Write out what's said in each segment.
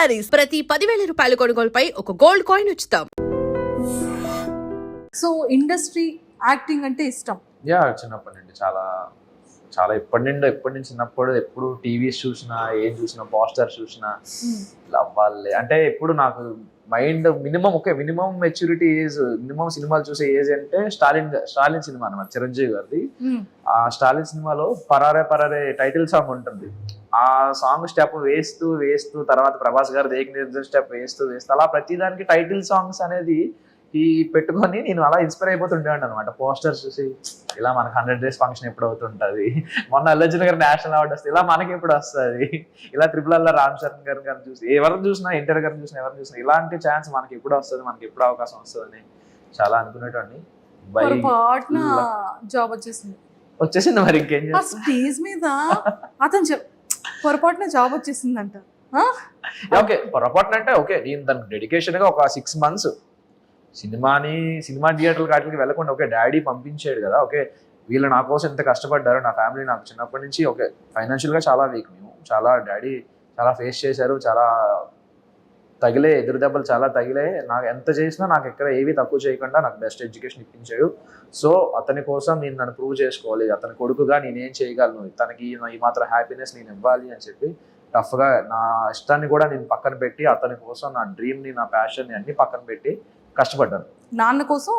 శారీస్. ప్రతి పదివేల రూపాయల కొనుగోలుపై ఒక గోల్డ్ కాయిన్ ఉచితం. సో ఇండస్ట్రీ యాక్టింగ్ అంటే ఇష్టం? యా చిన్నప్పటి నుండి చాలా చాలా ఎప్పటి నుండి ఎప్పటి నుంచి చిన్నప్పుడు ఎప్పుడు టీవీస్ చూసినా ఏం చూసినా పోస్టర్ చూసినా ఇలా అవ్వాలి అంటే ఎప్పుడు నాకు mind minimum okay minimum maturity age minimum సినిమాలు చూసే ఏజ్ అంటే స్టాలిన్ స్టాలిన్ సినిమా అనమాట చిరంజీవి గారిది. మ్మ్. ఆ స్టాలిన్ సినిమాలో పరారే పరారే టైటిల్ సాంగ్ ఉంటుంది. ఆ సాంగ్ స్టెప్ వేస్తూ వేస్తూ తర్వాత ప్రభాస్ గారు ఏక నిర్జన్ స్టెప్ వేస్తూ వేస్తూ అలా ప్రతిదానికి టైటిల్ సాంగ్స్ అనేది ఈ పెట్టుకొని నేను అలా ఇన్స్పైర్ అయిపోతుండేవాడిని అనమాట పోస్టర్స్ చూసి ఇలా మనకి హండ్రెడ్ డేస్ ఫంక్షన్ ఎప్పుడు అవుతుంటది? మొన్న అల్లర్జున్ గారు నేషనల్ అవార్డు వస్తే ఇలా మనకి ఎప్పుడు వస్తుంది? ఇలా ట్రిపుల్ అల్లా రామ్ చరణ్ గారు గారిని చూసి ఎవరిని చూసినా ఇంటర్ గారిని చూసినా ఎవరిని చూసినా ఇలాంటి ఛాన్స్ మనకి ఎప్పుడు వస్తుంది? మనకి ఎప్పుడు అవకాశం వస్తుందని చాలా అనుకునేటండి. జాబ్ వచ్చేసింది. వచ్చేసింది మరి ఇంకేం స్టేజ్ మీద అతను చెప్ పొరపాటున జాబ్ వచ్చేసిందంట. ఓకే పొరపాటున అంటే ఓకే నేను దానికి డెడికేషన్గా ఒక సిక్స్ మంత్స్ సినిమాని సినిమా థియేటర్ వాటికి వెళ్ళకుండా ఓకే డాడీ పంపించాడు కదా ఓకే వీళ్ళు నా కోసం ఎంత కష్టపడ్డారు నా ఫ్యామిలీ నాకు చిన్నప్పటి నుంచి ఓకే ఫైనాన్షియల్గా చాలా వీక్ మేము చాలా డాడీ చాలా ఫేస్ చేశారు చాలా తగిలే ఎదురు దెబ్బలు చాలా తగిలే. నాకు ఎంత చేసినా నాకు ఎక్కడ ఏవి తక్కువ చేయకుండా నాకు బెస్ట్ ఎడ్యుకేషన్ ఇప్పించాడు. సో అతని కోసం నేను నన్ను ప్రూవ్ చేసుకోవాలి. అతని కొడుకుగా నేనేం చేయగలను? తనకి ఈ మాత్రం హ్యాపీనెస్ నేను ఇవ్వాలి అని చెప్పి టఫ్గా నా ఇష్టాన్ని కూడా నేను పక్కన పెట్టి అతని కోసం నా డ్రీమ్ని నా ప్యాషన్ని అన్ని పక్కన పెట్టి కష్టపడ్డాను. నాన్న కోసం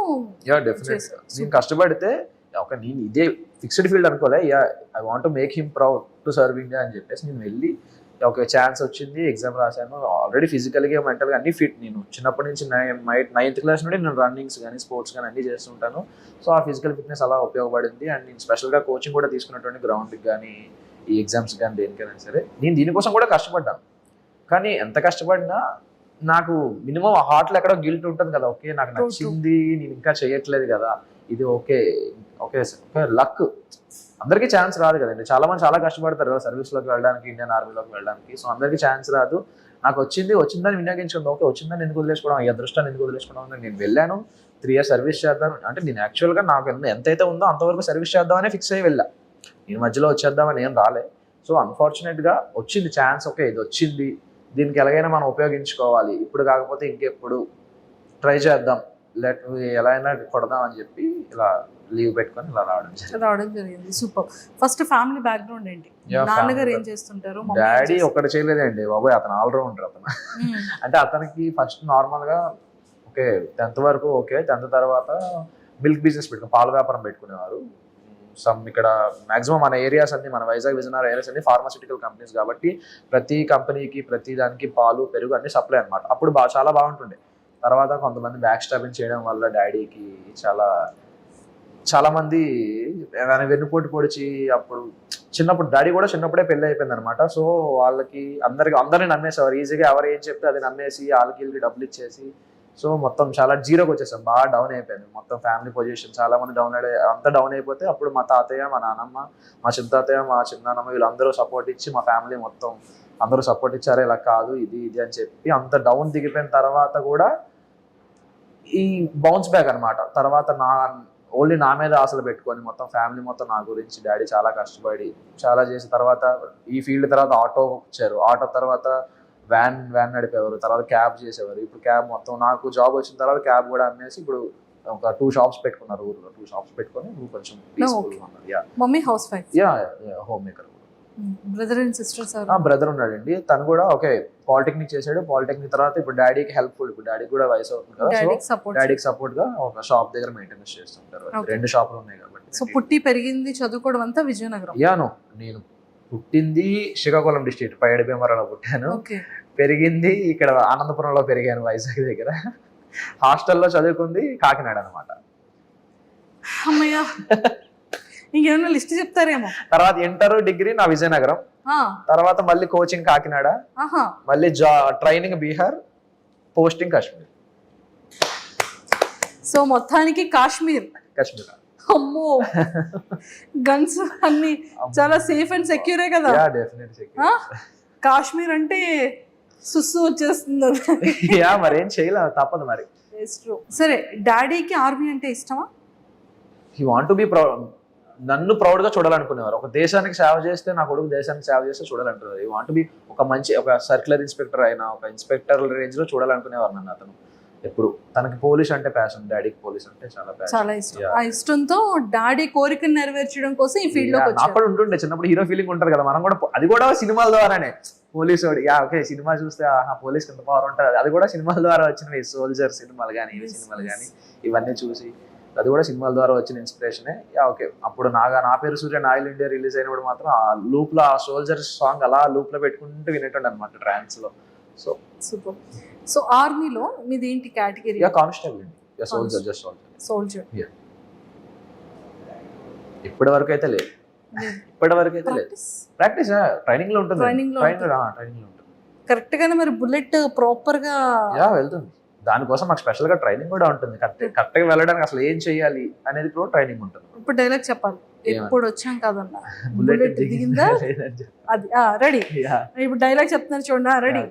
యా డెఫినెట్. నేను కష్టపడితే ఒక నేను ఇదే ఫిక్స్డ్ ఫీల్డ్ అనుకోలే. Yeah I want make him proud to serve India అని చెప్పేసి నేను వెళ్ళి ఒక ఛాన్స్ వచ్చింది ఎగ్జామ్ రాశాను. ఆల్రెడీ ఫిజికల్గా మెంటల్గా అన్ని ఫిట్ నేను చిన్నప్పటి నుంచి నైన్త్ క్లాస్ నుండి నేను రన్నింగ్స్ కానీ స్పోర్ట్స్ కానీ అన్ని చేస్తుంటాను సో ఆ ఫిజికల్ ఫిట్నెస్ అలా ఉపయోగపడింది. అండ్ నేను స్పెషల్గా కోచింగ్ కూడా తీసుకున్నటువంటి గ్రౌండ్కి కానీ ఈ ఎగ్జామ్స్ కానీ దేనికైనా సరే నేను దీనికోసం కూడా కష్టపడ్డాను. కానీ ఎంత కష్టపడినా నాకు మినిమం హార్ట్లో ఎక్కడో గిల్ట్ ఉంటుంది కదా. ఓకే నాకు. నచ్చింది నేను ఇంకా చేయట్లేదు కదా. ఇది ఓకే ఓకే ఓకే లక్ అందరికీ ఛాన్స్ రాదు కదండి. చాలా మంది చాలా కష్టపడతారు కదా సర్వీస్లోకి వెళ్ళడానికి ఇండియన్ ఆర్మీలోకి వెళ్ళడానికి. సో అందరికీ ఛాన్స్ రాదు. నాకు వచ్చింది వచ్చిందని వినియోగించుకుంది. ఓకే వచ్చిందని ఎందుకు వదిలేసుకోవడం? ఈ అదృష్టాన్ని ఎందుకు వదిలేసుకోవడం? నేను వెళ్ళాను. త్రీ ఇయర్స్ సర్వీస్ చేద్దాం. అంటే నేను యాక్చువల్గా నాకు ఎంతైతే ఉందో అంతవరకు సర్వీస్ చేద్దామనే ఫిక్స్ అయ్యి వెళ్ళా. నేను మధ్యలో వచ్చేద్దామని ఏం రాలే. సో అన్ఫార్చునేట్గా వచ్చింది ఛాన్స్ ఓకే ఇది వచ్చింది. దీనికి ఎలాగైనా మనం ఉపయోగించుకోవాలి. ఇప్పుడు కాకపోతే ఇంకెప్పుడు? ట్రై చేద్దాం. లెట్ ఎలా అయినా కొడదాం అని చెప్పి ఇలా లీవ్ పెట్టుకొని ఇలా రావడం జరిగింది. రావడం జరిగింది. సూపర్. ఫస్ట్ ఫ్యామిలీ బ్యాక్గ్రౌండ్ ఏంటి? నాన్నగారు ఏం చేస్తుంటారు? డాడీ? ఒకటి చేయలేదండి బాబోయ్ అతను ఆల్రౌండర్ అతను. అంటే అతనికి ఫస్ట్ నార్మల్గా ఓకే టెన్త్ వరకు ఓకే టెన్త్ తర్వాత మిల్క్ బిజినెస్ పెట్టుకుని పాల వ్యాపారం పెట్టుకునేవారు. సమ్ ఇక్కడ మాక్సిమం మన ఏరియాస్ అన్ని మన వైజాగ్ విజయనగరం ఏరియాస్ అన్ని ఫార్మాసిటికల్ కంపెనీస్ కాబట్టి ప్రతి కంపెనీకి ప్రతి దానికి పాలు పెరుగు అన్ని సప్లై అన్నమాట. అప్పుడు బాగా చాలా బాగుంటుండే. తర్వాత కొంతమంది బ్యాక్ స్టాపింగ్ చేయడం వల్ల డాడీకి చాలా చాలా మంది ఆయన వెన్నుపోటు పొడిచి అప్పుడు చిన్నప్పుడు డాడీ కూడా చిన్నప్పుడే పెళ్ళి అయిపోయింది అనమాట సో వాళ్ళకి అందరికి అందరిని నమ్మేసేవారు. ఈజీగా ఎవరు ఏం చెప్తే అది నమ్మేసి వాళ్ళకి వీళ్ళకి డబ్బులు ఇచ్చేసి సో మొత్తం చాలా జీరోకి వచ్చేసాం. బాగా డౌన్ అయిపోయింది. మొత్తం ఫ్యామిలీ పొజిషన్ చాలా మంది డౌన్ అయ్యే అంత డౌన్ అయిపోతే అప్పుడు మా తాతయ్య మా నాన్నమ్మ మా చిన్న తాతయ్య మా చిన్నాన్నమ్మ వీళ్ళందరూ సపోర్ట్ ఇచ్చి మా ఫ్యామిలీ మొత్తం అందరూ సపోర్ట్ ఇచ్చారు. ఇలా కాదు ఇది ఇది అని చెప్పి అంత డౌన్ దిగిపోయిన తర్వాత కూడా ఈ బౌన్స్ బ్యాక్ అన్నమాట. తర్వాత నా ఓన్లీ నా మీద ఆశలు పెట్టుకొని మొత్తం ఫ్యామిలీ మొత్తం నా గురించి డాడీ చాలా కష్టపడి చాలా చేసిన తర్వాత ఈ ఫీల్డ్ తర్వాత ఆటో వచ్చారు. ఆటో తర్వాత వ్యాన్ వ్యాన్ నడిపేవారు. తర్వాత క్యాబ్ చేసేవారు. ఇప్పుడు క్యాబ్ మొత్తం నాకు జాబ్ వచ్చిన తర్వాత క్యాబ్ కూడా అమ్మేసి ఇప్పుడు ఒక టూ షాప్స్ పెట్టుకున్నారు ఊర్లో. టూ షాప్స్ పెట్టుకొని కొంచెం mummy house wife yeah home maker brother and sisters brother ఉన్నాడండి. తను కూడా ఓకే పాలిటెక్నిక్ చేశాడు. పాలిటెక్నిక్ తర్వాత ఇప్పుడు డాడీకి హెల్ప్ఫుల్ ఇప్పుడు డాడీకి కూడా వయసు అవుతుంది కదా. సో డాడీకి సపోర్ట్గా ఒక షాప్ దగ్గర మెయింటెనెన్స్ చేస్తుంటారు. రెండు షాపులు ఉన్నాయి కాబట్టి. సో పుట్టి పెరిగింది చదువుకోవడం అంతా విజయనగరం. యాను నేను పుట్టింది శ్రీకాకుళం డిస్ట్రిక్ట్ పైడి భీమవరంలో పుట్టాను. పెరిగింది ఇక్కడ ఆనందపురంలో పెరిగాను వైజాగ్ దగ్గర. హాస్టల్లో చదువుకుంది కాకినాడ అనమాట అమ్మయ్య. ఇంకేమైనా లిస్ట్ చెప్తారేమో. తర్వాత ఇంటర్ డిగ్రీ నా విజయనగరం. ఆ, తర్వాత మళ్ళీ కోచింగ్ కాకినాడ. మళ్ళీ జా training Bihar posting Kashmir. So మొత్తానికి కాశ్మీర్. కాశ్మీర్. అమ్మో. గన్స్ అన్ని చాలా సేఫ్ అండ్ సెక్యూరే కదా? కాశ్మీర్ అంటే సుస్సు వచ్చేస్తుంది. యా మరేం చేయలే తప్పదు మరి. సరే డాడీకి ఆర్మీ అంటే ఇష్టమా? హీ వాంట్ టు బి నన్ను ప్రౌడ్గా చూడాలనుకునేవారు. ఒక దేశానికి సేవ చేస్తే నా కొడుకు దేశానికి సేవ చేస్తే చూడాలంటున్నారు వాంట్ బి ఒక మంచి ఒక సర్క్యులర్ ఇన్స్పెక్టర్ అయినా ఒక ఇన్స్పెక్టర్ రేంజ్లో చూడాలనుకునేవారు నన్ను అతను. ఎప్పుడు తనకి పోలీస్ అంటే ప్యాషన్ డాడీకి పోలీస్ అంటే చాలా చాలా ఇష్టం. ఆ ఇష్టంతో డాడీ కోరికను నెరవేర్చడం కోసం ఈ ఫీల్డ్లోకి నాకు వచ్చారు కూడా ఉంటుండే. చిన్నప్పుడు హీరో ఫీలింగ్ ఉంటారు కదా. మనం కూడా అది కూడా సినిమాల ద్వారానే. పోలీసు యా ఓకే సినిమా చూస్తే ఆహా పోలీస్ ఎంత పవర్ ఉంటుంది? అది కూడా సినిమాల ద్వారా వచ్చినవి. సోల్జర్ సినిమాలు కానీ ఇవి సినిమాలు. కానీ ఇవన్నీ చూసి అది కూడా సినిమాల ద్వారా వచ్చిన ఇన్స్పిరేషనే ఓకే అప్పుడు నాగా నా పేరు సూర్య నాయల్ ఇండియా రిలీజ్ అయినప్పుడు మాత్రం ఆ లూప్లో ఆ సోల్జర్ సాంగ్ అలా లూప్లో పెట్టుకుంటూ వినేటండి అనమాట ట్రాన్స్లో. సో సూపర్ సో ఆర్మీలో మీది ఏంటి కేటగిరీ యా కానిస్టేబుల్ అండి. Yeah soldier just soldier soldier ఇప్పటి వరకు అయితే లేదు. ఇప్పటి వరకు అయితే లేదు ప్రాక్టీస్ ట్రైనింగ్లో ఉంటుంది. Training లో ట్రైనింగ్ ట్రైనింగ్లో ఉంటుంది. కరెక్ట్ గానే మరి బుల్లెట్ ప్రాపర్గా యా వెళ్తుంది. దానికోసం మాకు స్పెషల్గా ట్రైనింగ్ కూడా ఉంటుంది. కరెక్ట్ కరెక్ట్గా వెళ్ళడానికి అసలు ఏం చేయాలి అనేది కూడా ట్రైనింగ్ ఉంటుంది. ఇప్పుడు డైలాగ్ చెప్పాలి? ఎప్పుడు వచ్చాం కదన్న. బుల్లెట్ దిగిందా. అది రెడీ ఇప్పుడు డైలాగ్ చెప్తున్నారు చూడండి రెడీ.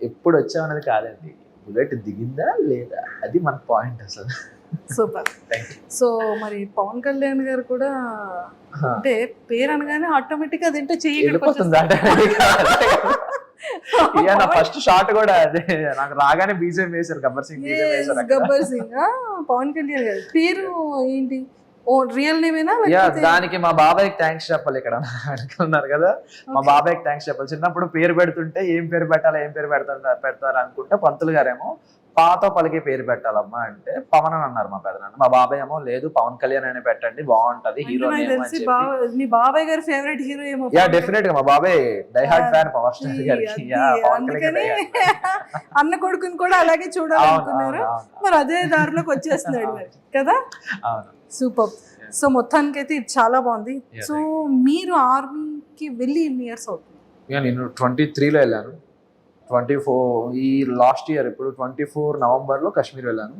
ఎప్పుడు వచ్చామనేది కాదండి. బుల్లెట్ దిగిందా లేదా? అది మన పాయింట్ అసలు. సూపర్. సో మరి పవన్ కళ్యాణ్ గారు కూడా అంటే పేరు అనగానే ఆటోమేటిక్ అది ఏంటో చెయ్యి ఇక నా ఫస్ట్ షాట్ కూడా అదే. నాకు రాగానే బీజేపీ వేశారు గబ్బర్ సింగ్ బీజేపీ వేశారు. గబ్బర్ సింగ్. పవన్ కళ్యాణ్ గారు. పేరు ఏంటి? ఓ రియల్ నేమేనా యా దానికి మా బాబాయ్కి థ్యాంక్స్ చెప్పాలి ఇక్కడ. అనుకున్నారు కదా? మా. బాబాయ్కి థ్యాంక్స్ చెప్పాలి. చిన్నప్పుడు పేరు పెడుతుంటే ఏం పేరు పెట్టాలి ఏం పేరు పెడతారు పెడతారు అనుకుంటే పంతులు గారేమో పాత పలికే పేరు పెట్టాలమ్మా అంటే పవన్ అని అన్నారు మా పెదనాన్న. మా బాబాయ్ ఏమో లేదు పవన్ కళ్యాణ్ అని పెట్టండి బాగుంటది హీరో మీ బాబాయ్ గారి ఫేవరెట్ హీరో ఏమో యా డెఫినెట్గా మా బాబాయ్ diehard Ah, fan power star. గారికి. యా పవన్ కళ్యాణ్. అన్న కొడుకుని కూడా అలాగే చూడాలనుకున్నారు. మరి అదే దారిలోకి వచ్చేస్తున్నాడు మరి కదా? సూపర్ సో మొత్తానికి అయితే ఇది చాలా బాగుంది. సో మీరు ఆర్మీకి వెళ్ళి ఎన్ని ఇయర్స్ అవుతుంది. నేను ట్వంటీ త్రీలో వెళ్ళాను. ట్వంటీ ఫోర్ ఈ లాస్ట్ ఇయర్ ఇప్పుడు ట్వంటీ ఫోర్ నవంబర్లో కాశ్మీర్ వెళ్ళాను.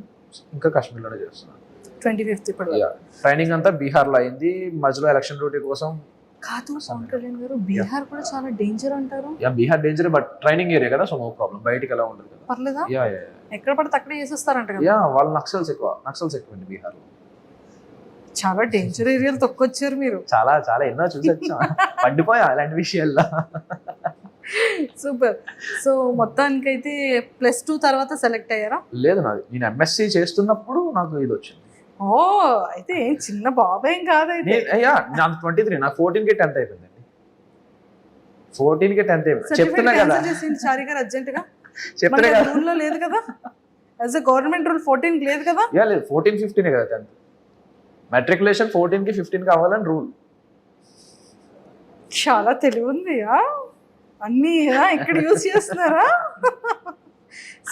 ఇంకా కాశ్మీర్లోనే చేస్తున్నాను. ట్వంటీ ఫిఫ్త్ ఇప్పుడు. ట్రైనింగ్ అంతా బీహార్లో అయింది. మధ్యలో ఎలక్షన్ డ్యూటీ కోసం కాదు పవన్ కళ్యాణ్ గారు బీహార్ కూడా చాలా డేంజర్ అంటారు. Yeah Bihar danger but training area కదా సో నో ప్రాబ్లం బయటికి ఎలా ఉండదు కదా. పర్లేదా? యా యా ఎక్కడ పడితే అక్కడే చేసేస్తారంట కదా. యా వాళ్ళు నక్సల్స్ ఎక్కువ నక్సల్స్ ఎక్కువ అండి బీహార్లో. చాలా డేంజర్ ఏరియాలు తొక్కొచ్చారు మీరు. చాలా చాలా ఎన్నో చూసి వచ్చాం పడిపోయా అలాంటి విషయాల్లో. సూపర్. సో మొత్తానికైతే ప్లస్ టూ తర్వాత సెలెక్ట్ అయ్యారా? లేదు నాది. నేను ఎంఎస్సి చేస్తున్నప్పుడు నాకు ఇది వచ్చింది. ఓ అయితే ఏం చిన్న కాదైతే. నేను అయ్యా నాకు ట్వంటీ త్రీ నాకు ఫోర్టీన్కి టెన్త్ అయిపోయిందండి. ఫోర్టీన్కి టెన్త్ అయిపోయింది. చెప్తున్నా కదా. చారి గారు అర్జెంట్గా చెప్తున్నా కదా. రూల్లో లేదు కదా. As a government rule fourteen లేదు కదా. యా లేదు. ఫోర్టీన్ ఫిఫ్టీన్ కదా టెన్త్ మెట్రికులేషన్ ఫోర్టీన్కి ఫిఫ్టీన్కి అవ్వాలని రూల్ చాలా తెలివి ఉంది? అన్నీ ఇక్కడ యూజ్ చేస్తున్నారా?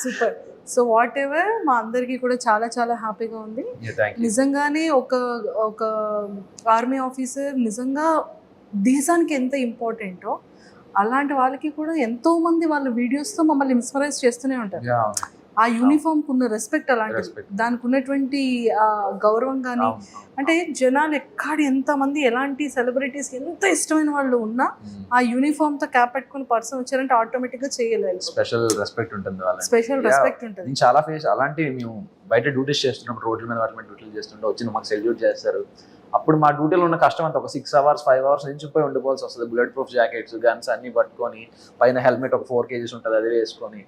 సూపర్. సో వాట్ ఎవర్ మా అందరికీ కూడా చాలా చాలా హ్యాపీగా ఉంది. నిజంగానే ఒక ఒక ఆర్మీ ఆఫీసర్ నిజంగా దేశానికి ఎంత ఇంపార్టెంటో అలాంటి వాళ్ళకి కూడా ఎంతో మంది వాళ్ళ వీడియోస్తో మమ్మల్ని ఇన్స్పరైజ్ చేస్తూనే ఉంటారు. ఆ యూనిఫామ్కు ఉన్న రెస్పెక్ట్ అలాంటిది. Respect. దానికి ఉన్నటువంటి గౌరవం కానీ అంటే జనాలు ఎక్కడ ఎంత మంది ఎలాంటి సెలబ్రిటీస్ ఎంత ఇష్టమైన వాళ్ళు ఉన్నా ఆ యూనిఫామ్తో క్యాప్ పెట్టుకుని పర్సన్ వచ్చారంటే ఆటోమేటిక్గా చేయలేదు స్పెషల్ రెస్పెక్ట్ ఉంటుంది స్పెషల్. రెస్పెక్ట్ ఉంటుంది. చాలా ఫేస్ అలాంటి మేము బయట డ్యూటీస్ చేస్తున్నప్పుడు రోడ్ల మీద వాటి మీద డ్యూటీలు చేస్తుంటే వచ్చి మాకు సెల్యూట్ చేస్తారు. అప్పుడు మా డ్యూటీలో ఉన్న కష్టం అంతా ఒక సిక్స్ అవర్స్ ఫైవ్ అవర్స్ నుంచి పోయి ఉండిపోవాల్సి వస్తుంది. బుల్లెట్ ప్రూఫ్ జాకెట్స్ గన్స్ అన్ని పట్టుకొని పైన హెల్మెట్ ఒక ఫోర్ కేజీస్ ఉంటుంది అది వేసుకొని.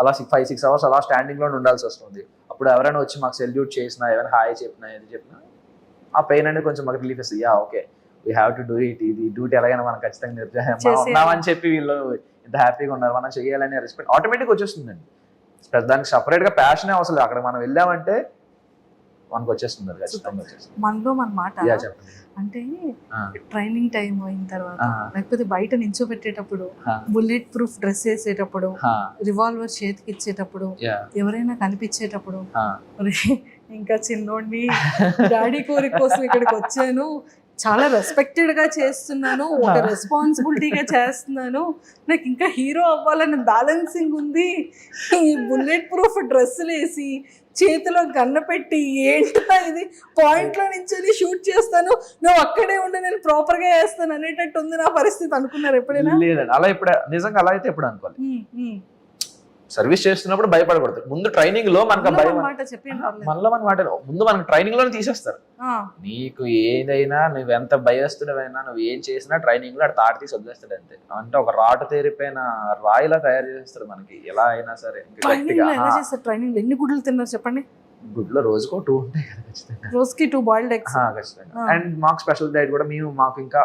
అలా సిక్స్ ఫైవ్ సిక్స్ అవర్స్ అలా స్టాండింగ్లో ఉండాల్సి వస్తుంది. అప్పుడు ఎవరైనా వచ్చి మాకు సెల్యూట్ చేసినా ఎవరైనా హాయ్ చెప్పినా ఏది చెప్పినా ఆ పెయిన్ అనేది కొంచెం మాకు రిలీఫ్ ఇస్తుంది. Yeah okay we have to do it ఇది డ్యూటీ ఎలాగైనా మనం ఖచ్చితంగా చేసేయాలి. ఉన్నామని చెప్పి వీళ్ళు ఇంత హ్యాపీగా ఉన్నారు. మనం చేయాలనే రెస్పెక్ట్ ఆటోమేటిక్ వచ్చేస్తుందండి. దానికి సపరేట్గా ప్యాషన్ అవసరం లేదు. అక్కడ మనం వెళ్ళామంటే మనకు వచ్చేస్తుంది అది ఖచ్చితంగా వచ్చేస్తుంది మనలో మన మాట అంటే ట్రైనింగ్ టైం అయిన తర్వాత లేకపోతే బయట నించోబెట్టేటప్పుడు బుల్లెట్ ప్రూఫ్ డ్రెస్ వేసేటప్పుడు రివాల్వర్ చేతికి ఇచ్చేటప్పుడు ఎవరైనా కనిపించేటప్పుడు ఆ. "ఒరే, ఇంకా చిన్నోడిని డాడీ కోరిక కోసం ఇక్కడికి వచ్చాను చాలా రెస్పెక్టెడ్గా చేస్తున్నాను ఒక రెస్పాన్సిబిలిటీగా చేస్తున్నాను నాకు ఇంకా హీరో అవ్వాలని బ్యాలెన్సింగ్ ఉంది. ఈ బుల్లెట్ ప్రూఫ్ డ్రెస్సులు వేసి చేతిలో గన్న పెట్టి ఏంటో ఇది? పాయింట్లో నుంచి షూట్ చేస్తాను. నువ్వు అక్కడే ఉండి నేను ప్రాపర్గా వేస్తాను అనేటట్టు ఉంది నా పరిస్థితి అనుకున్నారు ఎప్పుడైనా? లేదండి. అలా ఇప్పుడు నిజంగా అలా అయితే ఎప్పుడు అనుకోవాలి. సర్వీస్ చేస్తున్నప్పుడు భయపడకూడదు. ముందు ట్రైనింగ్లో మనకు భయం. మనలో మన మాట ముందు మనకు ట్రైనింగ్లోనే తీసేస్తారు. నీకు ఏదైనా నువ్వు ఎంత భయస్తుడవైనా నువ్వు ఏం చేసినా ట్రైనింగ్లో తాటి తీసి వదిలేస్తాడు అంతే. అంటే ఒక రాటు తేరిపోయిన రాయిలా తయారు చేస్తాడు మనకి. ఎలా అయినా సరే. ట్రైనింగ్ చేస్తారు? ఎన్ని గుడ్లు తిన్నారు చెప్పండి? గుడ్లో రోజుకో టూ ఉంటాయి కదా ఖచ్చితంగా. రోజుకి టూ బాయిల్డ్ ఎగ్స్ ఆ, ఖచ్చితంగా. అండ్ మాకు స్పెషల్ డైట్ కూడా మేము మాకు ఇంకా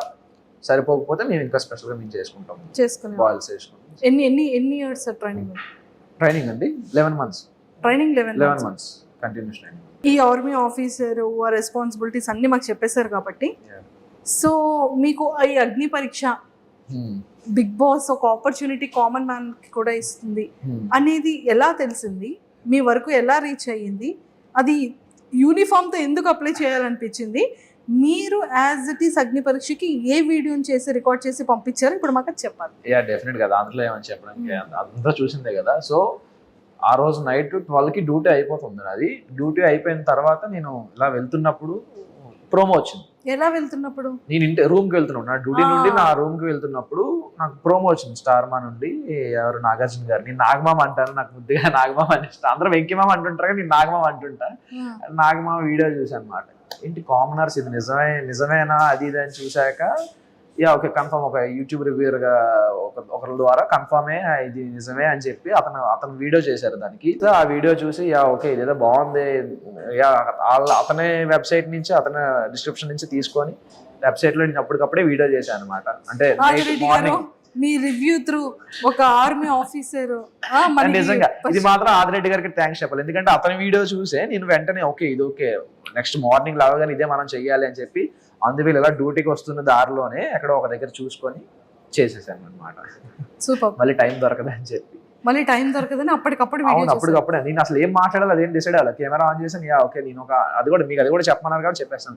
సరిపోకపోతే మేము ఇంకా స్పెషల్గా మేము చేసుకుంటాం. బాయిల్స్ చేసుకుంటాం. ఎన్ని ఎన్ని ఎన్ని ఇయర్స్ ట్రైనింగ్ ట్రైనింగ్ అండి? Eleven months training eleven eleven months continuous training ఈ ఆర్మీ ఆఫీసర్ ఆ రెస్పాన్సిబిలిటీస్ అన్ని మాకు చెప్పేశారు కాబట్టి. సో మీకు ఈ అగ్ని పరీక్ష బిగ్ బాస్ ఒక ఆపర్చునిటీ కామన్ మ్యాన్కి కూడా ఇస్తుంది. అనేది ఎలా తెలిసింది? మీ వరకు ఎలా రీచ్ అయ్యింది? అది యూనిఫామ్తో ఎందుకు అప్లై చేయాలనిపించింది? మీరు యాజ్ ఇట్ ఈస్ అగ్ని పరీక్షకి ఏ వీడియోని చేసి రికార్డ్ చేసి పంపించారు ఇప్పుడు మాకు చెప్పాలి. యా డెఫినెట్ కదా. అందులో ఏమని చెప్పడానికి అంతా చూసిందే కదా. సో ఆ రోజు నైట్ ట్వెల్వ్కి డ్యూటీ అయిపోతుంది అది డ్యూటీ అయిపోయిన తర్వాత నేను ఇలా వెళ్తున్నప్పుడు ప్రోమో వచ్చింది. ఎలా వెళ్తున్నప్పుడు? నేను ఇంటి రూమ్కి వెళ్తున్నాను. నా డ్యూటీ ఆ. నుండి నా రూమ్కి వెళ్తున్నప్పుడు నాకు ప్రోమో వచ్చింది. స్టార్ మా నుండి ఎవరు? నాగార్జున గారు. నేను నాగమామ అంటాను. నాకు ముద్దుగా నాగమామ అని ఇష్టం. అందరూ వెంకిమామ అంటుంటారు కానీ నేను నాగమామ అంటుంటా. నాగమామ వీడియో చూసాను అనమాట ఏంటి కామనర్స్ ఇది నిజమే నిజమేనా? అది ఇది అని చూశాక యా ఓకే కన్ఫర్మ్ ఒక యూట్యూబ్ రివ్యూర్గా ఒక ఒకరి ద్వారా కన్ఫర్మే ఇది నిజమే అని చెప్పి అతను అతను వీడియో చేశారు దానికి. సో ఆ వీడియో చూసి యా ఓకే ఇదేదో బాగుంది. యా వాళ్ళ అతనే వెబ్సైట్ నుంచి అతని డిస్క్రిప్షన్ నుంచి తీసుకొని వెబ్సైట్లో నేను అప్పటికప్పుడే వీడియో చేశాను అనమాట అంటే మార్నింగ్ మీ రివ్యూ త్రూ ఒక ఆర్మీ ఆఫీసర్ నిజంగా. ఇది మాత్రం ఆదిరెడ్డి గారికి థ్యాంక్స్ చెప్పాలి. ఎందుకంటే అతని వీడియో చూసే నేను వెంటనే ఓకే ఇది ఓకే నెక్స్ట్ మార్నింగ్ లాగానే ఇదే మనం చెయ్యాలి అని చెప్పి అందువల్ల ఇలా డ్యూటీకి వస్తున్న దారిలోనే ఎక్కడో ఒక దగ్గర చూసుకొని చేసేసాను అనమాట సూపర్. మళ్ళీ టైం దొరకదు అని చెప్పి. మళ్ళీ టైం దొరకదని అప్పటికప్పుడు అవును అప్పటికప్పుడే. నేను అసలు ఏం మాట్లాడాలి అదేం డిసైడ్ అవ్వాలి. కెమెరా ఆన్ చేసాను యా ఓకే నేను ఒక అది కూడా మీకు అది కూడా చెప్పమన్నారు కాబట్టి చెప్పేస్తాను.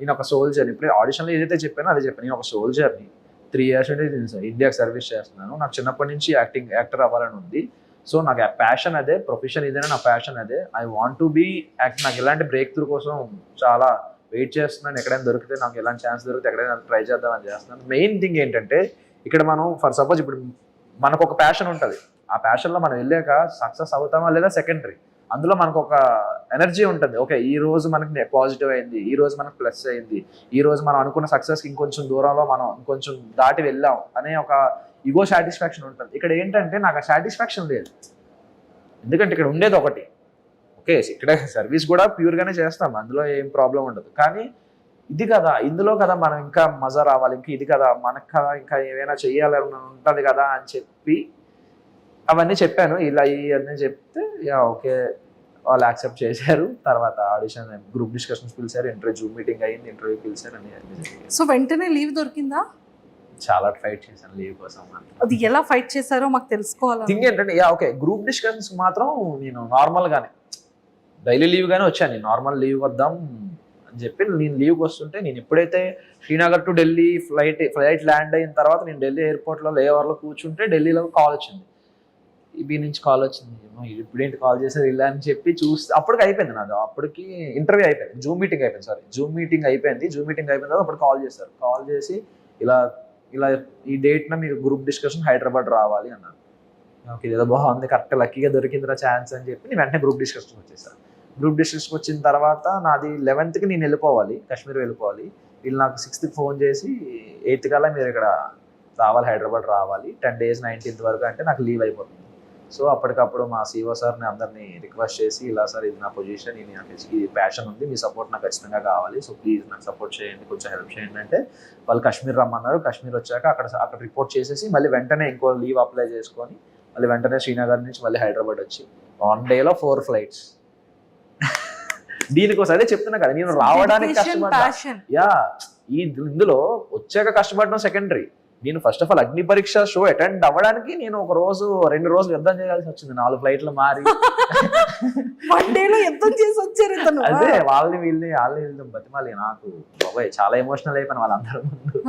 నేను ఒక సోల్జర్ ఇప్పుడు ఆడిషన్లో ఏదైతే చెప్పానో అదే చెప్పాను. నేను ఒక సోల్జర్ని త్రీ ఇయర్స్ అంటే నేను ఇండియాకి సర్వీస్ చేస్తున్నాను. నాకు చిన్నప్పటి నుంచి యాక్టింగ్ యాక్టర్ అవ్వాలని ఉంది. సో నాకు ఆ ప్యాషన్ అదే ప్రొఫెషన్ ఇదేనా నా ప్యాషన్ అదే. I want to be act నాకు ఇలాంటి బ్రేక్ త్రూ కోసం చాలా వెయిట్ చేస్తున్నాను. ఎక్కడైనా దొరికితే నాకు ఎలాంటి ఛాన్స్ దొరికితే ఎక్కడైనా ట్రై చేద్దామని చేస్తున్నాను. మెయిన్ థింగ్ ఏంటంటే ఇక్కడ మనం ఫర్ సపోజ్ ఇప్పుడు మనకు ఒక ప్యాషన్ ఉంటుంది. ఆ ప్యాషన్లో మనం వెళ్ళాక సక్సెస్ అవుతామా లేదా సెకండరీ అందులో మనకు ఒక ఎనర్జీ ఉంటుంది. ఓకే ఈ రోజు మనకి పాజిటివ్ అయింది ఈ రోజు మనకు ప్లస్ అయింది ఈ రోజు మనం అనుకున్న సక్సెస్కి ఇంకొంచెం దూరంలో మనం ఇంకొంచెం దాటి వెళ్ళాం అనే ఒక ఇగో సాటిస్ఫాక్షన్ ఉంటుంది. ఇక్కడ ఏంటంటే నాకు ఆ సాటిస్ఫాక్షన్ లేదు. ఎందుకంటే ఇక్కడ ఉండేది ఒకటి. ఓకే ఇక్కడ సర్వీస్ కూడా ప్యూర్గానే చేస్తాం అందులో ఏం ప్రాబ్లం ఉండదు. కానీ ఇది కదా ఇందులో కదా మనం ఇంకా మజా రావాలి ఇంకా ఇది కదా మనకు కదా ఇంకా ఏమైనా చేయాలని ఉంటుంది కదా అని చెప్పి అవన్నీ చెప్పాను. ఇలా ఇవన్నీ చెప్తే యా ఓకే. వాళ్ళు యాక్సెప్ట్ చేశారు. తర్వాత ఆడిషన్ గ్రూప్ డిస్కషన్స్ పిలిచారు. ఇంటర్వ్యూ జూమ్ మీటింగ్ అయింది. ఇంటర్వ్యూ పిలిచారు. అని. సో వెంటనే లీవ్ దొరికిందా? చాలా ఫైట్ చేశాను లీవ్ కోసం అది ఎలా ఫైట్ చేశారో మాకు తెలుసుకోవాలి థింగ్ ఏంటంటే యా ఓకే. గ్రూప్ డిస్కషన్స్ మాత్రం నేను నార్మల్ గానే డైలీ లీవ్ గానే వచ్చాను. నార్మల్ లీవ్ వద్దాం అని చెప్పి నేను లీవ్కి వస్తుంటే నేను ఎప్పుడైతే Srinagar to Delhi flight flight land అయిన తర్వాత నేను ఢిల్లీ ఎయిర్పోర్ట్లో లేవర్లో కూర్చుంటే ఢిల్లీలో కాల్ వచ్చింది. ఈబీ నుంచి కాల్ వచ్చింది. ఇప్పుడేంటి కాల్ చేశారు ఇలా అని చెప్పి చూసి అప్పటికి అయిపోయింది నాది. అప్పటికి ఇంటర్వ్యూ అయిపోయింది. జూమ్ మీటింగ్ అయిపోయింది. సారీ జూమ్ మీటింగ్ అయిపోయింది. జూమ్ మీటింగ్ అయిపోయిన తర్వాత అప్పుడు కాల్ చేశారు. కాల్ చేసి ఇలా ఇలా ఈ డేట్న మీరు గ్రూప్ డిస్కషన్ హైదరాబాద్ రావాలి అన్నారు. ఓకే ఏదో బాగుంది. కరెక్ట్ లక్కీగా దొరికిందిరా ఛాన్స్ అని చెప్పి నేను వెంటనే గ్రూప్ డిస్కషన్ వచ్చేసాను గ్రూప్ డిస్కషన్ వచ్చిన తర్వాత నాది లెవెన్త్కి నేను వెళ్ళిపోవాలి. కాశ్మీర్ వెళ్ళిపోవాలి. వీళ్ళు నాకు సిక్స్త్కి ఫోన్ చేసి ఎయిత్ కల్లా మీరు ఇక్కడ రావాలి. హైదరాబాద్ రావాలి. టెన్ డేస్ నైన్టీన్త్ వరకు అంటే నాకు లీవ్ అయిపోతుంది. సో అప్పటికప్పుడు మా సీఓ సార్ని అందరినీ రిక్వెస్ట్ చేసి ఇలా సార్ ఇది నా పొజిషన్ ఇది నాకు ఇది ప్యాషన్ ఉంది మీ సపోర్ట్ నాకు ఖచ్చితంగా కావాలి. సో ప్లీజ్ నాకు సపోర్ట్ చేయండి కొంచెం హెల్ప్ చేయండి అంటే వాళ్ళు కాశ్మీర్ రమ్మన్నారు. కాశ్మీర్ వచ్చాక అక్కడ అక్కడ రిపోర్ట్ చేసేసి మళ్ళీ వెంటనే ఇంకో లీవ్ అప్లై చేసుకొని మళ్ళీ వెంటనే శ్రీనగర్ నుంచి మళ్ళీ హైదరాబాద్ వచ్చి వన్ డేలో ఫోర్ ఫ్లైట్స్ దీనికోసం అదే చెప్తున్నా కదా నేను రావడానికి కష్టపడ్డా. యా ఈ ఇందులో వచ్చాక కష్టపడడం సెకండరీ నేను ఫస్ట్ ఆఫ్ ఆల్ అగ్ని పరీక్ష షో అటెండ్ అవ్వడానికి నేను ఒక రోజు రెండు రోజులు యుద్ధం చేయాల్సి వచ్చింది. నాలుగు ఫ్లైట్లు మారి. యుద్ధం చేసి వచ్చారు అదే వాళ్ళని వీళ్ళని వాళ్ళని వీళ్ళని బతిమాలి. నాకు బాబాయ్ చాలా ఎమోషనల్ అయిపోయిన వాళ్ళందరి ముందు.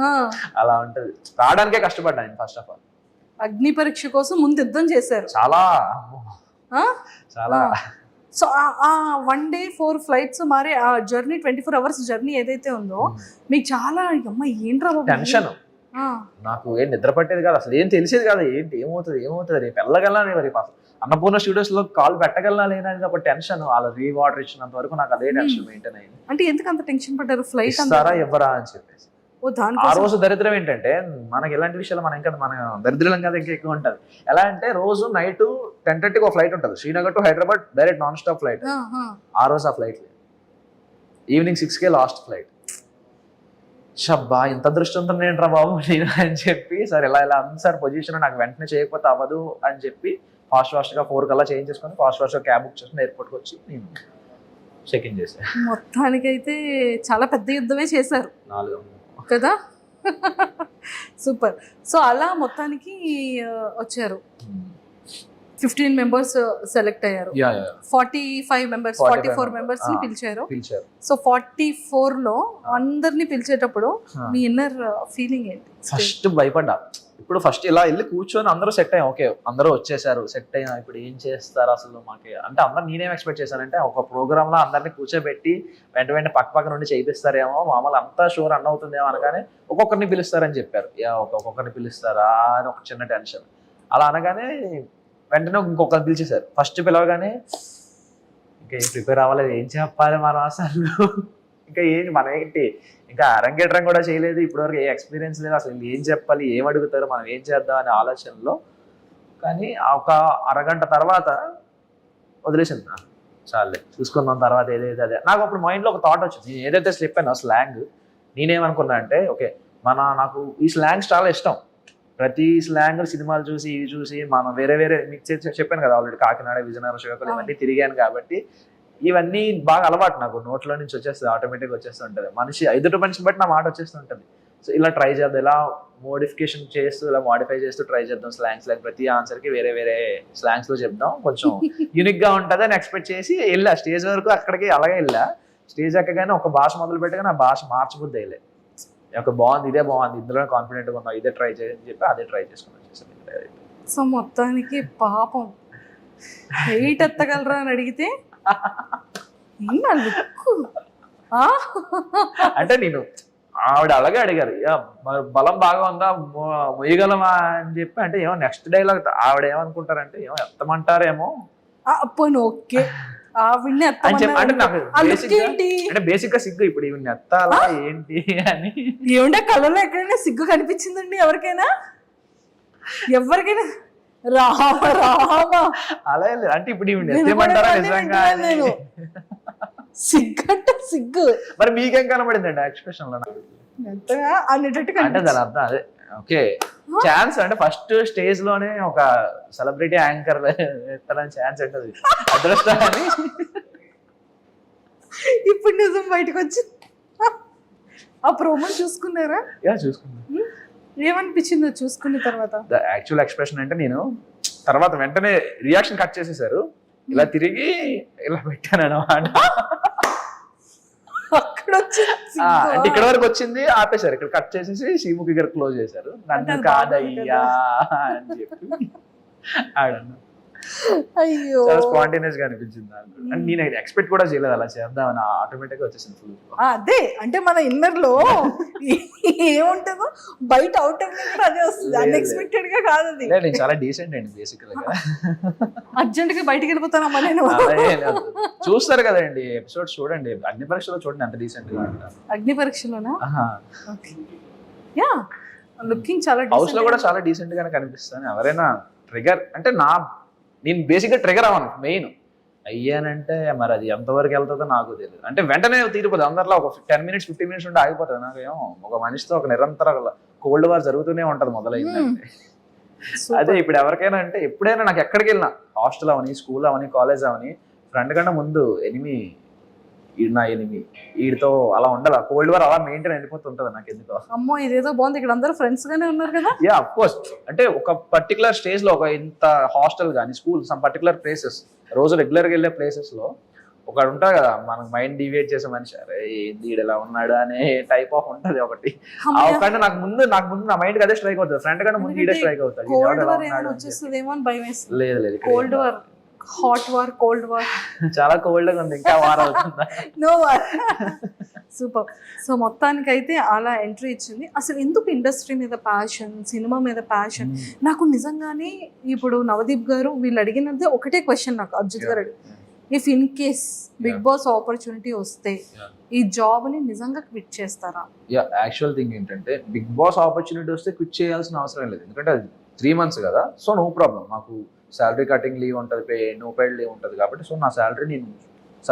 అలా ఉంటది. రావడానికే కష్టపడ్డాను ఫస్ట్ ఆఫ్ ఆల్ అగ్ని పరీక్ష కోసం ముందు యుద్ధం చేశారు. చాలా? చాలా. సో ఆ వన్ డే ఫోర్ ఫ్లైట్స్ మరి ఆ journey twenty four hours journey ఏదైతే ఉందో మీకు చాలా అమ్మ ఏంట్రా టెన్షన్ నాకు ఏం నిద్ర పట్టేది కాదు అసలు ఏం తెలిసేది కాదు. ఏంటి ఏమవుతుంది ఏమవుతుంది? రేపు వెళ్ళగలనా రేపు అసలు అన్నపూర్ణ స్టూడియోస్లో కాల్ పెట్టగలనా లేనని ఒక టెన్షన్ వాళ్ళ రీవాటర్ ఇచ్చినంత వరకు నాకు అదే టెన్షన్ మెయింటైన్ అయింది అంటే ఎందుకు అంత టెన్షన్ పడ్డారు? ఫ్లైట్ ఇస్తారా ఇవ్వరా అని చెప్పేసి. ఆ రోజు దరిద్రం ఏంటంటే మనకి ఎలాంటి విషయాలు మనం ఇంకా మన దరిద్రం కదా ఇంకా ఎక్కువ ఉంటది. ఎలా అంటే రోజు నైట్ టెన్ థర్టీకి ఒక ఫ్లైట్ ఉంటుంది. Srinagar to Hyderabad direct non stop flight ఆ, రోజు ఆ ఫ్లైట్ లేదు. ఈవినింగ్ సిక్స్కే లాస్ట్ ఫ్లైట్ షబ్బా ఇంత దృష్టంతో ఏంట్రా బాబు నేను అని చెప్పి సరే ఇలా ఇలా ఉంది సార్ పొజిషన్ నాకు వెంటనే చేయకపోతే అవ్వదు అని చెప్పి ఫాస్ట్ ఫాస్ట్గా ఫోర్ కల్లా చేంజ్ చేసుకొని ఫాస్ట్ ఫాస్ట్గా క్యాబ్ బుక్ చేసుకుని ఎయిర్పోర్ట్కి వచ్చి నేను చెక్ ఇన్ చేశాను మొత్తానికైతే చాలా పెద్ద యుద్ధమే చేశారు. నాలుగు. కదా? సూపర్. సో అలా మొత్తానికి వచ్చారు. ఫిఫ్టీన్ మెంబర్స్ సెలెక్ట్ అయ్యారు. Forty five members 45 forty four మెంబర్స్ని ఆ. పిలిచారు. సో ఫార్టీ ఫోర్లో అందరిని పిలిచేటప్పుడు ఆ. మీ ఇన్నర్ ఫీలింగ్ ఏంటి? ఫస్ట్ భయపడ్డా. ఇప్పుడు ఫస్ట్ ఇలా వెళ్ళి కూర్చొని అందరూ సెట్ అయ్యాం. ఓకే అందరూ వచ్చేసారు. సెట్ అయ్యాం ఇప్పుడు ఏం చేస్తారు అసలు మాకు? అంటే అందరూ నేనేం ఎక్స్పెక్ట్ చేశానంటే ఒక ప్రోగ్రామ్లో అందరిని కూర్చోబెట్టి వెంట వెంట పక్క పక్క నుండి చేయిస్తారేమో మామూలు అంతా షూర్ రన్ అవుతుందేమో అనగానే ఒక్కొక్కరిని పిలుస్తారని చెప్పారు. ఒక్కొక్కరిని పిలుస్తారా అని ఒక చిన్న టెన్షన్ అలా అనగానే వెంటనే ఇంకొక పిలిచేశారు. ఫస్ట్ పిలవగానే ఇంకా ఏం ప్రిపేర్ అవ్వలేదు. ఏం చెప్పాలి మనం అసలు? ఇంకా ఏంటి? మనం ఏంటి? ఇంకా అరంగేట్రం కూడా చేయలేదు. ఇప్పటివరకు ఏ ఎక్స్పీరియన్స్ లేదు. అసలు ఏం చెప్పాలి? ఏం అడుగుతారు? మనం ఏం చేద్దాం అనే ఆలోచనలో కానీ ఒక అరగంట తర్వాత వదిలేసింది చాలే. చూసుకున్నాం తర్వాత ఏదైతే అదే. నాకు అప్పుడు మైండ్లో ఒక థాట్ వచ్చింది. నేను ఏదైతే చెప్పానో స్లాంగ్ నేనేమనుకున్నా అంటే ఓకే మన నాకు ఈ స్లాంగ్స్ చాలా ఇష్టం. ప్రతి స్లాంగ్ సినిమాలు చూసి ఇవి చూసి మనం వేరే వేరే మీకు చెప్పాను కదా ఆల్రెడీ కాకినాడ విజయనగరం శ్రీకాకుళం ఇవన్నీ తిరిగాను కాబట్టి ఇవన్నీ బాగా అలవాటు నాకు. నోట్లో నుంచి వచ్చేస్తుంది ఆటోమేటిక్ వచ్చేస్తుంటది మనిషి ఎదుటి మనిషిని బట్టి నా మాట వచ్చేస్తుంటది సో ఇలా ట్రై చేద్దాం. ఇలా మోడిఫికేషన్ చేస్తూ ఇలా మాడిఫై చేస్తూ ట్రై చేద్దాం. స్లాంగ్స్ లైక్ ప్రతి ఆన్సర్కి వేరే వేరే స్లాంగ్స్లో చెప్దాం. కొంచెం యూనిక్గా ఉంటది అని ఎక్స్పెక్ట్ చేసి వెళ్ళా. స్టేజ్ వరకు అక్కడికి అలాగే వెళ్ళా. స్టేజ్ ఎక్కగానే ఒక భాష మొదలు పెట్టగానే ఆ భాష మార్చబుద్ది ఒక బాగుంది ఇదే బాగుంది ఇందులో కాన్ఫిడెంట్గా ఉన్నాం ఇదే ట్రై చేయని చెప్పి అదే ట్రై చేసుకుని వచ్చేసాను సో మొత్తానికి పాపం. వెయిట్ ఎత్తగలరా అని అడిగితే? అంటే నేను ఆవిడ అలాగే అడిగారు "యా, మరి బలం బాగా ఉందా? మొయ్యగలమా అని చెప్పి అంటే ఏమో నెక్స్ట్ డైలాగ్ ఆవిడ ఏమనుకుంటారంటే ఏమో ఎత్తమంటారేమో. పోనీ ఓకే. ఆవిడ్ని అంటే బేసిక్గా సిగ్గు ఇప్పుడు ఇవి ఎత్తాలా ఏంటి అని ఏమంటే కళ్ళలో ఎక్కడైనా సిగ్గు కనిపించిందండి ఎవరికైనా ఎవరికైనా రామ రామ అలా. అంటే ఇప్పుడు ఎత్తేమంటారా కూడా నిజంగా. నేను. సిగ్గంట సిగ్గు మరి మీకేం కనబడిందండి ఎక్స్ప్రెషన్లో నాకు? ఎంతగా అనేటట్టు అంటే. దాని అర్థం అదే ఓకే ఛాన్స్ అంటే ఫస్ట్ స్టేజ్లోనే ఒక సెలబ్రిటీ యాంకర్ ఎత్తడానికి ఛాన్స్ ఉంటుంది. అదృష్టం అని ఇప్పుడు నిజం బయటకు వచ్చి. ఆ ప్రోమో చూసుకున్నారా? యా చూసుకున్నాను హ్మ్? ఏమనిపించిందో చూసుకున్న తర్వాత? ద యాక్చువల్ ఎక్స్ప్రెషన్ అంటే నేను తర్వాత వెంటనే రియాక్షన్ కట్ చేసేసారు. ఇలా తిరిగి ఇలా పెట్టాను అనమాట అక్కడ అంటే ఇక్కడ వరకు వచ్చింది ఆపేశారు. ఇక్కడ కట్ చేసేసి శ్రీముఖి గారు క్లోజ్ చేశారు. నన్ను కాదయ్యా అని చెప్పి. ఆడన్నా అయ్యో. స్పాంటేనియస్గా అనిపించింది అంటే నేను ఎక్స్పెక్ట్ కూడా చేయలేదు అలా చేద్దామని ఆటోమేటిక్గా వచ్చేసింది ఫుల్ ఆ, అదే అంటే మన ఇన్నర్లో ఏముంటుందో బయట అవుట్ కూడా అదే వస్తుంది. అన్ఎక్స్పెక్టెడ్గా కాదు అది. నేను చాలా డీసెంట్ అండి బేసికల్గా. అర్జెంట్గా బయటికి వెళ్ళిపోతానమ్మా నేను. చూస్తారు కదండి ఎపిసోడ్ చూడండి. అన్ని పరీక్షలో చూడండి అంత డీసెంట్గా అగ్ని పరీక్షలోనా. యా లుకింగ్ చాలా హౌస్లో కూడా చాలా డీసెంట్ గానే కనిపిస్తాను ఎవరైనా ట్రిగర్ అంటే నా నేను బేసిక్గా ట్రిగర్ అవ్వను మెయిన్ అయ్యానంటే మరి అది ఎంతవరకు వెళ్తుందో నాకు తెలియదు అంటే వెంటనే తీరిపోతుంది అందరిలో ఒక టెన్ మినిట్స్ ఫిఫ్టీన్ మినిట్స్ ఉంటే ఆగిపోతుంది. నాకేమో ఒక మనిషితో ఒక నిరంతర కోల్డ్ వార్ జరుగుతూనే ఉంటది మొదలైందంటే. అదే ఇప్పుడు ఎవరికైనా అంటే ఎప్పుడైనా నాకు ఎక్కడికి వెళ్ళినా హాస్టల్ అవని స్కూల్ అవని కాలేజ్ అవని ఫ్రెండ్ కన్నా ముందు ఎనిమి ఈడు నా ఎనిమి వీడితో అలా ఉండాలి కోల్డ్ వార్ అలా మెయింటైన్ వెళ్ళిపోతుంటది నాకు ఎందుకో అమ్మో ఇదేదో బాగుంది. ఇక్కడ అందరూ ఫ్రెండ్స్ గానే ఉన్నారు కదా. యా అఫ్ కోర్స్ అంటే ఒక పర్టికులర్ స్టేజ్లో ఒక ఇంత హాస్టల్ కానీ స్కూల్ సమ్ పర్టికులర్ ప్లేసెస్ రోజు రెగ్యులర్గా వెళ్ళే ప్లేసెస్లో ఒకడు ఉంటాడు కదా మనకు మైండ్ డివియేట్ చేసే మనిషి. అరే ఏంది ఈడు ఇలా ఉన్నాడు అనే టైప్ ఆఫ్ ఉంటది ఒకటి. ఒకటి నాకు ముందు నాకు ముందు నా మైండ్ అదే స్ట్రైక్ అవుతుంది. ఫ్రెండ్ కన్నా ముందు ఈడే స్ట్రైక్ అవుతాడు. ఎలా లేదు లేదు cold war hot war cold war చాలా కోల్డ్గా ఉంది ఇంకా వార్ అవుతుందా? నో వార్ సూపర్ సో మొత్తానికైతే అలా ఎంట్రీ ఇచ్చింది. అసలు ఎందుకు ఇండస్ట్రీ మీద ప్యాషన్ సినిమా మీద ప్యాషన్ నాకు నిజంగానే ఇప్పుడు నవదీప్ గారు వీళ్ళు అడిగినదే ఒకటే క్వశ్చన్ నాకు అర్జుత్ గారు if in case Bigg. Boss opportunity వస్తే. ఈ జాబ్ని నిజంగా క్విట్ చేస్తారా? యా యాక్చువల్ థింగ్ ఏంటంటే బిగ్ బాస్ ఆపర్చునిటీ వస్తే క్విట్ చేయాల్సిన అవసరం లేదు. ఎందుకంటే అది త్రీ మంత్స్ కదా సో నో ప్రాబ్లం మాకు శాలరీ కటింగ్ లీవ్ ఉంటుంది పే నో పెయిడ్ లీవ్ ఉంటుంది కాబట్టి సో నా శాలరీ నేను